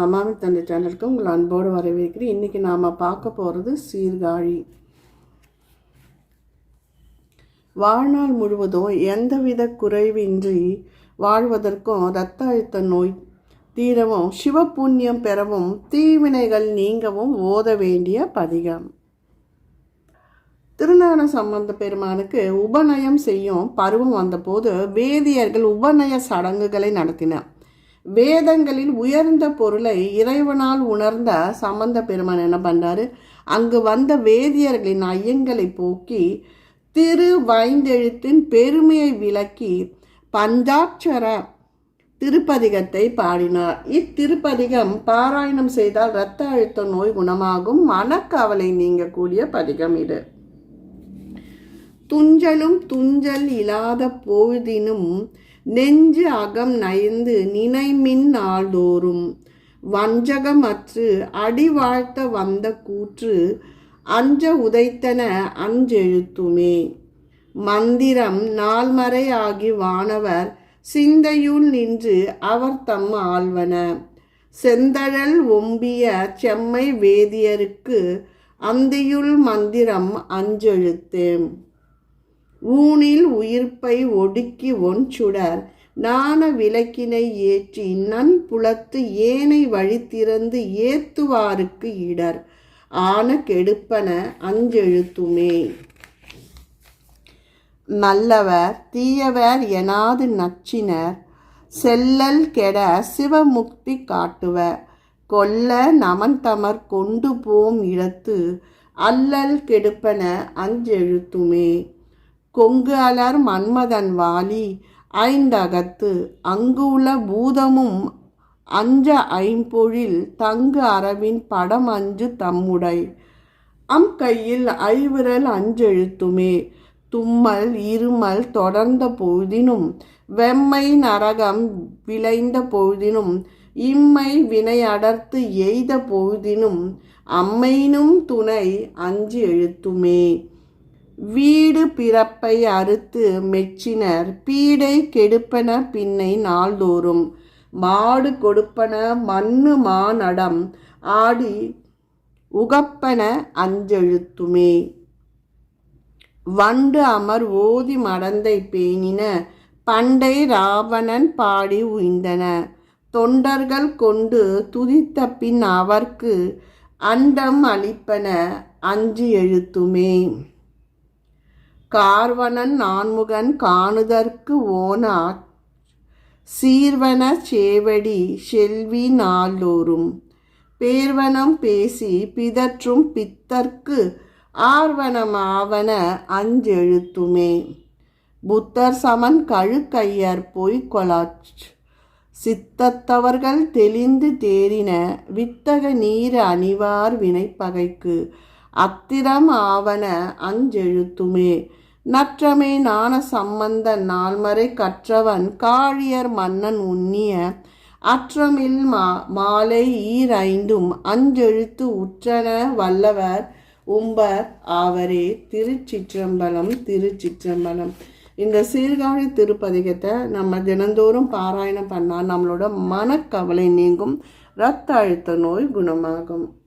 மாமாவின் தந்தை சேனலுக்கு உங்கள் அன்போடு வரவேற்கிறேன். இன்றைக்கி நாம் பார்க்க போகிறது சீர்காழி. வாழ்நாள் முழுவதும் எந்தவித குறைவின்றி வாழ்வதற்கும் இரத்த அழுத்த நோய் தீரவும் சிவபுண்ணியம் பெறவும் தீவினைகள் நீங்கவும் ஓத வேண்டிய பதிகம். திருநான சம்பந்த பெருமானுக்கு உபநயம் செய்யும் பருவம் வந்தபோது வேதியர்கள் உபநய சடங்குகளை நடத்தினர். வேதங்களில் உயர்ந்த பொருளை இறைவனால் உணர்ந்த சம்பந்த பெருமான் என்ன பண்ணுறாரு அங்கு வந்த வேதியர்களின் ஐயங்களை போக்கி திரு வைந்தெழுத்தின் பெருமையை விளக்கி பஞ்சாட்சர திருப்பதிகத்தை பாடினார். இத்திருப்பதிகம் பாராயணம் செய்தால் இரத்த அழுத்த நோய் குணமாகும். மனக்கவலை நீங்கக்கூடிய பதிகம் இது. துஞ்சலும் துஞ்சல் இல்லாத பொழுதினும் நெஞ்சு அகம் நயந்து நினைமின் நாள்தோறும். வஞ்சகமற்று அடி வாழ்த்த வந்த கூற்று அஞ்ச உதைத்தன அஞ்செழுத்துமே. மந்திரம் நால்மறை ஆகி வானவர் சிந்தையுள் நின்று அவர் தம் ஆழ்வன செந்தழல் ஒம்பிய செம்மை வேதியருக்கு அந்தியுள் மந்திரம் அஞ்செழுத்தேம். ஊனில் உயிர்ப்பை ஒடுக்கி ஒன்சுடர் நாண விளக்கினை ஏற்றி நன் புலத்து ஏனை வழி திறந்து ஏத்துவாருக்கு இடர். ஆன கெடுப்பன அஞ்செழுத்துமே. நல்லவர் தீயவர் எனாது நச்சினர். செல்லல் கெட சிவமுக்தி காட்டுவர். கொல்ல நமன் தமர் கொண்டு போம் இடத்து அல்லல் கெடுப்பன அஞ்செழுத்துமே. கொங்கு அலர் மன்மதன் வாலி ஐந்தகத்து அங்கு உள்ள பூதமும் அஞ்ச ஐம்பொழில் தங்கு அரவின் படம் அஞ்சு தம்முடை. அம் கையில் ஐவிரல் அஞ்செழுத்துமே. தும்மல் இருமல் தொடர்ந்த பொழுதினும் வெம்மை நரகம் விளைந்த பொழுதினும் இம்மை வினையடர்த்து எய்த பொழுதினும் அம்மையினும் துணை அஞ்சு எழுத்துமே வீடு பிறப்பை அறுத்து மெச்சினர். பீடை கெடுப்பன பின்னை நாள்தோறும். மாடு கொடுப்பன மண்ணு மானடம். ஆடி உகப்பன அஞ்செழுத்துமே. வண்டு அமர் ஓதி மடந்தை பேணின. பண்டை ராவணன் பாடி உய்ந்தன. தொண்டர்கள் கொண்டு துதித்த பின் அவர்க்கு அண்டம் அளிப்பன அஞ்சு எழுத்துமே கார்வனன் நான்முகன் காணுதற்கு ஓனா சீர்வன சேவடி செல்வி நாளோறும் பேர்வனம் பேசி பிதற்றும் பித்தர்க்கு ஆர்வனமாவன அஞ்செழுத்துமே. புத்தர் சமன் கழுக்கையர் பொய்கொலாச் சித்தத்தவர்கள் தெளிந்து தேறின வித்தக நீர் அணிவார் வினைப்பகைக்கு. அத்திரம் ஆவன அஞ்செழுத்துமே. நற்றமே நாண சம்பந்த நால்மறை கற்றவன் காழியர் மன்னன் உண்ணிய அற்றமில் மா மாலை ஈரைந்தும் அஞ்செழுத்து உற்றன வல்லவர் உம்பர் ஆவரே. திருச்சிற்றம்பலம் திருச்சிற்றம்பலம். இந்த சீர்காழி திருப்பதிகத்தை நம்ம தினந்தோறும் பாராயணம் பண்ணால் நம்மளோட மனக்கவலை நீங்கும். இரத்த அழுத்த நோய் குணமாகும்.